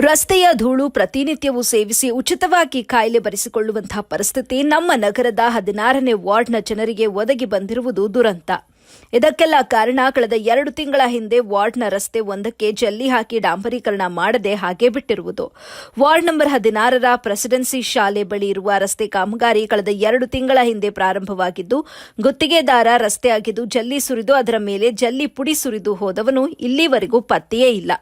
ರಸ್ತೆಯ ಧೂಳು ಪ್ರತಿನಿತ್ಯವೂ ಸೇವಿಸಿ ಉಚಿತವಾಗಿ ಕಾಯಿಲೆ ಬರೆಸಿಕೊಳ್ಳುವಂತಹ ಪರಿಸ್ಥಿತಿ ನಮ್ಮ ನಗರದ ಹದಿನಾರನೇ ವಾರ್ಡ್ನ ಜನರಿಗೆ ಒದಗಿ ಬಂದಿರುವುದು ದುರಂತ. ಇದಕ್ಕೆಲ್ಲ ಕಾರಣ ಕಳೆದ ಎರಡು ತಿಂಗಳ ಹಿಂದೆ ವಾರ್ಡ್ನ ರಸ್ತೆ ಒಂದಕ್ಕೆ ಜಲ್ಲಿ ಹಾಕಿ ಡಾಂಬರೀಕರಣ ಮಾಡದೆ ಹಾಗೆ ಬಿಟ್ಟಿರುವುದು. ವಾರ್ಡ್ ನಂಬರ್ ಹದಿನಾರರ ಪ್ರೆಸಿಡೆನ್ಸಿ ಶಾಲೆ ಬಳಿ ಇರುವ ರಸ್ತೆ ಕಾಮಗಾರಿ ಕಳೆದ ಎರಡು ತಿಂಗಳ ಹಿಂದೆ ಪ್ರಾರಂಭವಾಗಿದ್ದು, ಗುತ್ತಿಗೆದಾರ ರಸ್ತೆ ಆಗಿದ್ದು ಜಲ್ಲಿ ಸುರಿದು ಅದರ ಮೇಲೆ ಜಲ್ಲಿ ಪುಡಿ ಸುರಿದು ಹೋದವನು ಇಲ್ಲಿವರೆಗೂ ಪತ್ತೆಯೇ ಇಲ್ಲ.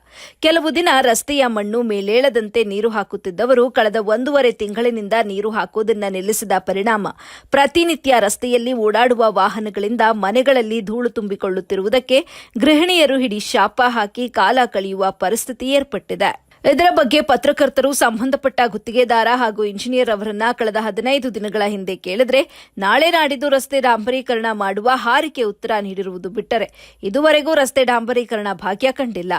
ಕೆಲವು ದಿನ ರಸ್ತೆಯ ಮಣ್ಣು ಮೇಲೇಳದಂತೆ ನೀರು ಹಾಕುತ್ತಿದ್ದವರು ಕಳೆದ ಒಂದೂವರೆ ತಿಂಗಳಿನಿಂದ ನೀರು ಹಾಕುವುದನ್ನು ನಿಲ್ಲಿಸಿದ ಪರಿಣಾಮ. ಪ್ರತಿನಿತ್ಯ ರಸ್ತೆಯಲ್ಲಿ ಓಡಾಡುವ ವಾಹನಗಳಿಂದ ಮನೆಗಳಲ್ಲಿ ಧೂಳು ತುಂಬಿಕೊಳ್ಳುತ್ತಿರುವುದಕ್ಕೆ ಗೃಹಿಣಿಯರು ಹಿಡಿ ಶಾಪ ಹಾಕಿ ಕಾಲ ಕಳೆಯುವ ಪರಿಸ್ಥಿತಿ ಏರ್ಪಟ್ಟಿದೆ. ಇದರ ಬಗ್ಗೆ ಪತ್ರಕರ್ತರು ಸಂಬಂಧಪಟ್ಟ ಗುತ್ತಿಗೆದಾರ ಹಾಗೂ ಇಂಜಿನಿಯರ್ ಅವರನ್ನ ಕಳೆದ ಹದಿನೈದು ದಿನಗಳ ಹಿಂದೆ ಕೇಳಿದ್ರೆ, ನಾಳೆ ನಾಡಿದ್ದು ರಸ್ತೆ ಡಾಂಬರೀಕರಣ ಮಾಡುವ ಹಾರಿಕೆ ಉತ್ತರ ನೀಡಿರುವುದು ಬಿಟ್ಟರೆ ಇದುವರೆಗೂ ರಸ್ತೆ ಡಾಂಬರೀಕರಣ ಭಾಗ್ಯ ಕಂಡಿಲ್ಲ.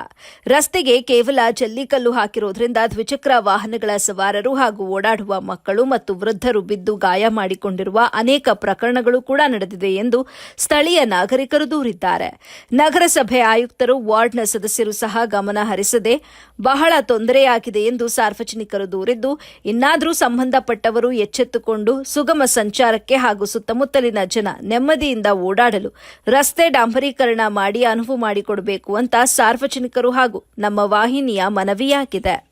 ರಸ್ತೆಗೆ ಕೇವಲ ಜಲ್ಲಿಕಲ್ಲು ಹಾಕಿರುವುದರಿಂದ ದ್ವಿಚಕ್ರ ವಾಹನಗಳ ಸವಾರರು ಹಾಗೂ ಓಡಾಡುವ ಮಕ್ಕಳು ಮತ್ತು ವೃದ್ಧರು ಬಿದ್ದು ಗಾಯ ಮಾಡಿಕೊಂಡಿರುವ ಅನೇಕ ಪ್ರಕರಣಗಳು ಕೂಡ ನಡೆದಿದೆ ಎಂದು ಸ್ಥಳೀಯ ನಾಗರಿಕರು ದೂರಿದ್ದಾರೆ. ನಗರಸಭೆ ಆಯುಕ್ತರು ವಾರ್ಡ್ನ ಸದಸ್ಯರು ಸಹ ಗಮನ ಹರಿಸದೆ ಬಹಳ ತೊಂದರೆಯಾಗಿದೆ ಎಂದು ಸಾರ್ವಜನಿಕರು ದೂರಿದ್ದು, ಇನ್ನಾದರೂ ಸಂಬಂಧಪಟ್ಟವರು ಎಚ್ಚೆತ್ತುಕೊಂಡು ಸುಗಮ ಸಂಚಾರಕ್ಕೆ ಹಾಗೂ ಸುತ್ತಮುತ್ತಲಿನ ಜನ ನೆಮ್ಮದಿಯಿಂದ ಓಡಾಡಲು ರಸ್ತೆ ಡಾಂಬರೀಕರಣ ಮಾಡಿ ಅನುವು ಮಾಡಿಕೊಡಬೇಕು ಅಂತ ಸಾರ್ವಜನಿಕರು ಹಾಗೂ ನಮ್ಮ ವಾಹಿನಿಯ ಮನವಿಯಾಗಿದೆ.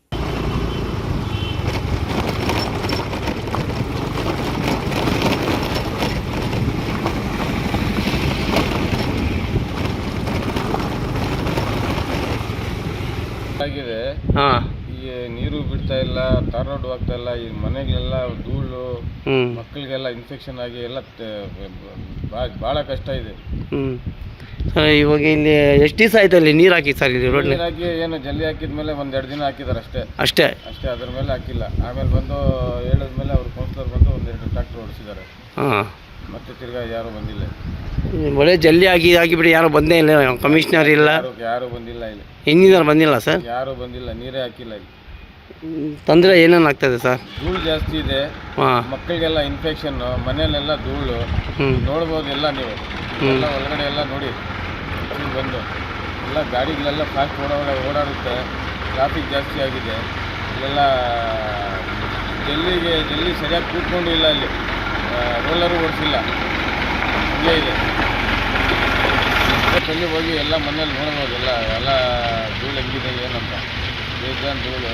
ಆಗಿದೆ ಹಾಂ. ಈ ನೀರು ಬಿಡ್ತಾ ಇಲ್ಲ ತಾರ್ ರೋಡ್ ಹೋಗ್ತಾ ಇಲ್ಲ ಈ ಮನೆಗಳೆಲ್ಲ ಧೂಳು ಹ್ಞೂ ಮಕ್ಕಳಿಗೆಲ್ಲ ಇನ್ಫೆಕ್ಷನ್ ಆಗಿ ಎಲ್ಲ ಭಾಳ ಕಷ್ಟ ಇದೆ. ಹ್ಞೂ ಸರ್ ಇವಾಗ ಇಲ್ಲಿ ಎಷ್ಟು ದಿವಸ ಆಯ್ತು ಅಲ್ಲಿ ನೀರು ಹಾಕಿ ಸರ್ ಇಲ್ಲಿ ರೋಡ್ಲಿ ನೀರಾಕಿ ಏನು ಜಲ್ಲಿ ಹಾಕಿದ ಮೇಲೆ ಒಂದು ಎರಡು ದಿನ ಹಾಕಿದಾರೆ ಅಷ್ಟೇ. ಅಷ್ಟೇ? ಅಷ್ಟೇ ಅದ್ರ ಮೇಲೆ ಹಾಕಿಲ್ಲ. ಆಮೇಲೆ ಬಂದು ಹೇಳಿದ್ಮೇಲೆ ಅವ್ರು ಕೌನ್ಸಿಲರ್ ಬಂದು ಒಂದೆರಡು ಟ್ರಾಕ್ಟರ್ ಓಡಿಸಿದ್ದಾರೆ. ಹಾಂ. ಮತ್ತೆ ತಿರ್ಗಾ ಯಾರೂ ಬಂದಿಲ್ಲ. ಒಳ್ಳೆ ಜಲ್ದಿ ಆಗಿ ಆಗಿಬಿಟ್ಟು ಯಾರು ಬಂದೇ ಇಲ್ಲ ಕಮಿಷನರ್ ಇಲ್ಲ. ಯಾರು ಯಾರೂ ಬಂದಿಲ್ಲ ಇಲ್ಲಿ. ಹಿಂದಿನ ಬಂದಿಲ್ಲ ಸರ್? ಯಾರೂ ಬಂದಿಲ್ಲ ನೀರೇ ಹಾಕಿಲ್ಲ ಇಲ್ಲಿ. ತೊಂದರೆ ಏನೇನು ಆಗ್ತದೆ ಸರ್? ಧೂಳು ಜಾಸ್ತಿ ಇದೆ. ಹಾಂ. ಮಕ್ಕಳಿಗೆಲ್ಲ ಇನ್ಫೆಕ್ಷನ್ ಮನೆಯಲ್ಲೆಲ್ಲ ಧೂಳು. ಹ್ಞೂ ನೋಡ್ಬೋದು ಎಲ್ಲ ನೀವು. ಎಲ್ಲ ಒಳಗಡೆ ಎಲ್ಲ ನೋಡಿ. ಇಲ್ಲಿ ಬಂದು. ಎಲ್ಲ ಗಾಡಿಗಳೆಲ್ಲ ಫಾಸ್ಟ್ ಓಡಾಡ ಓಡಾಡುತ್ತೆ. ಟ್ರಾಫಿಕ್ ಜಾಸ್ತಿ ಆಗಿದೆ. ಇಲ್ಲೆಲ್ಲ ಜಲ್ಲಿಗೆ ಜಲ್ಲಿ ಸರಿಯಾಗಿ ಕೂತ್ಕೊಂಡು ಇಲ್ಲ ಇಲ್ಲಿ. ರೋಲರು ಓಡಿಸಿಲ್ಲ. ಹಂಗೆ ಇದೆ. ಹೋಗಿ ಎಲ್ಲ ಮನೇಲಿ ನೋಡ್ಬೋದು ಎಲ್ಲ ಎಲ್ಲ ಧೂಳು ಹೆಂಗಿದೆ, ಏನಂತ. ಬೇಜಾನ್ ಧೂಳು.